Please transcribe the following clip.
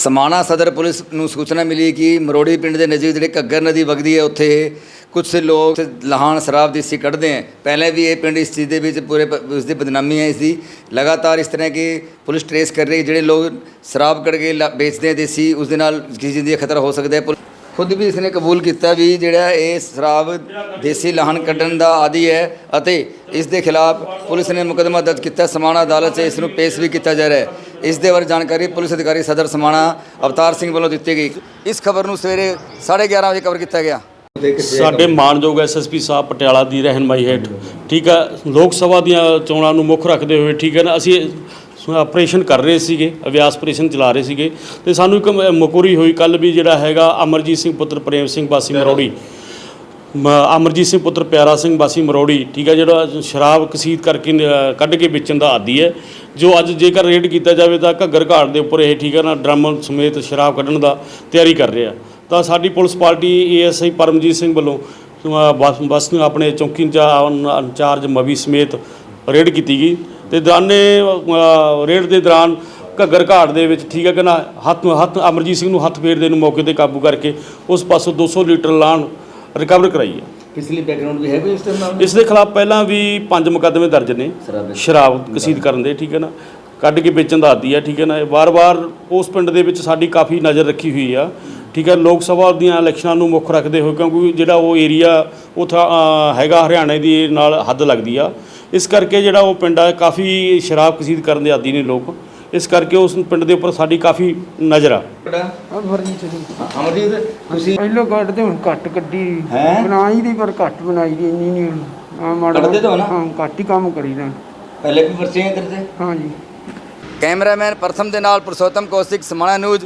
ਸਮਾਣਾ ਸਦਰ ਪੁਲਿਸ ਨੂੰ ਸੂਚਨਾ ਮਿਲੀ ਕਿ ਮਰੋੜੀ ਪਿੰਡ ਦੇ ਨਜ਼ਦੀਕ ਜਿਹੜੇ ਘੱਗਰ ਨਦੀ ਵਗਦੀ ਹੈ, ਉੱਥੇ ਕੁਝ ਲੋਕ ਲਹਾਨ ਸ਼ਰਾਬ ਦੇਸੀ ਕੱਢਦੇ ਹੈ। ਪਹਿਲੇ ਵੀ ਇਹ ਪਿੰਡ ਇਸ ਚੀਜ਼ ਦੇ ਵਿੱਚ ਪੂਰੇ ਪ- ਉਸ ਦੀ ਬਦਨਾਮੀ ਹੈ, ਇਸ ਦੀ ਲਗਾਤਾਰ ਇਸ ਤਰ੍ਹਾਂ ਕਿ ਪੁਲਿਸ ਟਰੇਸ ਕਰ ਰਹੀ ਜਿਹੜੇ ਲੋਕ ਸ਼ਰਾਬ ਕੱਢ ਕੇ ਲਾ- ਵੇਚਦੇ ਹੈ ਦੇਸੀ, ਉਸ ਦੇ ਨਾਲ ਕਿਸੇ ਜ਼ਿੰਦਗੀ ਦਾ ਖਤਰਾ ਹੋ ਸਕਦਾ ਹੈ। ਖੁਦ ਵੀ ਇਸ ਨੇ ਕਬੂਲ ਕੀਤਾ ਵੀ ਜਿਹੜਾ ਇਹ ਸ਼ਰਾਬ ਦੇਸੀ ਲਾਹਨ ਕੱਢਣ ਦਾ ਆਦੀ ਹੈ ਅਤੇ ਇਸ ਦੇ ਖਿਲਾਫ ਪੁਲਿਸ ਨੇ ਮੁਕੱਦਮਾ ਦਰਜ ਕੀਤਾ, ਸਮਾਣਾ ਅਦਾਲਤ 'ਚ ਇਸ ਨੂੰ ਪੇਸ਼ ਵੀ ਕੀਤਾ ਜਾ ਰਿਹਾ ਹੈ। ਇਸ ਦੇ ਬਾਰੇ ਜਾਣਕਾਰੀ ਪੁਲਿਸ ਅਧਿਕਾਰੀ ਸਦਰ ਸਮਾਣਾ ਅਵਤਾਰ ਸਿੰਘ ਵੱਲੋਂ ਦਿੱਤੀ ਗਈ। ਇਸ ਖਬਰ ਨੂੰ ਸਵੇਰੇ 11:30 ਵਜੇ ਕਵਰ ਕੀਤਾ ਗਿਆ। ਸਾਡੇ ਮਾਨਯੋਗ ਐਸਐਸਪੀ ਸਾਹਿਬ ਪਟਿਆਲਾ ਦੀ ਰਹਿਨਮਾਈ ਹੇਠ, ਠੀਕ ਹੈ ਲੋਕ ਸਭਾ ਦੀਆਂ ਚੋਣਾਂ ਨੂੰ ਮੁੱਖ ਰੱਖਦੇ ਹੋਏ, ਠੀਕ ਹੈ ਨਾ, ਅਸੀਂ ਆਪਰੇਸ਼ਨ ਕਰ ਰਹੇ ਸੀਗੇ, ਅਭਿਆਸ ਆਪਰੇਸ਼ਨ ਚਲਾ ਰਹੇ ਸੀਗੇ, ਤੇ ਸਾਨੂੰ ਇੱਕ ਮ- ਮਕੂਰੀ ਹੋਈ ਕੱਲ ਵੀ ਜਿਹੜਾ ਹੈਗਾ ਅਮਰਜੀਤ ਸਿੰਘ ਪੁੱਤਰ ਪ੍ਰੇਮ ਸਿੰਘ ਵਾਸੀ ਮਰੋੜੀ ਅਮਰਜੀਤ ਸਿੰਘ ਪੁੱਤਰ ਪਿਆਰਾ ਸਿੰਘ ਵਾਸੀ ਮਰੋੜੀ ਠੀਕ ਹੈ ਜਿਹੜਾ ਸ਼ਰਾਬ ਕਸੀਦ ਕਰਕੇ ਕੱਢ ਕੇ ਵੇਚਣ ਦਾ ਆਦੀ ਹੈ ਜੋ ਅੱਜ ਜੇਕਰ ਰੇਡ ਕੀਤਾ ਜਾਵੇ ਤਾਂ ਘੱਗਰ ਘਾਟ ਦੇ ਉੱਪਰ ਇਹ ਠੀਕ ਹੈ ਨਾ ਡਰਮ ਸਮੇਤ ਸ਼ਰਾਬ ਕੱਢਣ ਦਾ ਤਿਆਰੀ ਕਰ ਰਿਹਾ। ਤਾਂ ਸਾਡੀ police party ASI Paramjit Singh ਵੱਲੋਂ ਅ, ਬਸ ਨੂੰ ਆਪਣੇ ਚੌਕੀ ਇੰਚਾ- ਇੰਚਾਰਜ ਮਵੀ ਸਮੇਤ ਰੇਡ ਕੀਤੀ ਗਈ। ਤੇ ਦੌਰਾਨੇ ਰੇਡ ਦੇ ਦੌਰਾਨ ਘੱਗਰ ਘਾਟ ਦੇ ਵਿੱਚ ਠੀਕ ਹੈ ਕਿ ਨਾ ਹੱਥ ਹੱਥ ਅਮਰਜੀਤ ਸਿੰਘ ਨੂੰ ਹੱਥ ਫੇਰਦੇ ਨੂੰ ਮੌਕੇ ਤੇ ਕਾਬੂ ਕਰਕੇ ਉਸ ਪਾਸੋਂ 200 ਲੀਟਰ ਲਾਣ ਰਿਕਵਰ ਕਰਾਈ ਹੈ। ਪਿਛਲੀ ਬੈਕਗ੍ਰਾਉਂਡ ਵੀ ਹੈ ਕੋਈ ਇਸ ਤਰ੍ਹਾਂ ਨਾਲ? ਇਸ ਦੇ ਖਿਲਾਫ ਪਹਿਲਾਂ ਵੀ ਪੰਜ ਮੁਕੱਦਮੇ ਦਰਜ ਨੇ। ਸ਼ਰਾਬ ਸ਼ਰਾਬ ਕਸੀਦ ਕਰਨ ਦੇ ਠੀਕ ਹੈ ਨਾ? ਕੱਢ ਕੇ ਵੇਚਣ ਦਾ ਆਦੀ ਹੈ ਠੀਕ ਹੈ ਨਾ? ਵਾਰ-ਵਾਰ ਉਸ ਪਿੰਡ ਦੇ ਵਿੱਚ ਸਾਡੀ ਕਾਫੀ ਨਜ਼ਰ ਰੱਖੀ ਹੋਈ ਆ। ਠੀਕ ਹੈ ਲੋਕ ਸਭਾ ਦੀਆਂ ਇਲੈਕਸ਼ਨਾਂ ਨੂੰ ਮੁੱਖ ਰੱਖਦੇ ਹੋਏ ਕਿਉਂਕਿ ਜਿਹੜਾ ਉਹ ਏਰੀਆ ਉਹ ਹੈਗਾ ਹਰਿਆਣੇ ਦੀ ਨਾਲ ਹੱਦ ਲੱਗਦੀ ਆ। ਇਸ ਕਰਕੇ ਜਿਹੜਾ ਉਹ ਪਿੰਡ ਆ ਕਾਫੀ ਸ਼ਰਾਬ ਕਸੀਦ ਕਰਨ ਦੇ ਆਦੀ ਨੇ ਲੋਕ। ਇਸ ਕਰਕੇ ਉਸ ਪਿੰਡ ਦੇ ਉੱਪਰ ਸਾਡੀ ਕਾਫੀ ਨਜ਼ਰ ਆ। ਅਮਰਜੀਤ ਸਿੰਘ ਅਮਰਜੀਤ? ਤੁਸੀਂ ਪਹਿਲੋਂ ਕੱਢਦੇ ਹੁਣ ਘੱਟ ਕੱਢੀ। ਹੈਂ? ਬਣਾਈ ਦੀ ਪਰ ਘੱਟ ਬਣਾਈ ਦੀ ਇੰਨੀ ਨਹੀਂ ਆ ਮਾੜਾ ਕੱਢਦੇ ਤਾਂ ਹੋ ਨਾ? ਹਾਂ ਘੱਟ ਹੀ ਕੰਮ ਕਰੀਦਾ ਪਹਿਲੇ ਵੀ ਪਰਚੇ ਤੇ? ਹਾਂਜੀ। ਕੈਮਰਾਮੈਨ ਪ੍ਰਥਮ ਦੇ ਨਾਲ ਪੁਰਸ਼ੋਤਮ ਕੌਸ਼ਿਕ ਸਮਾਣਾ ਨਿਊਜ਼।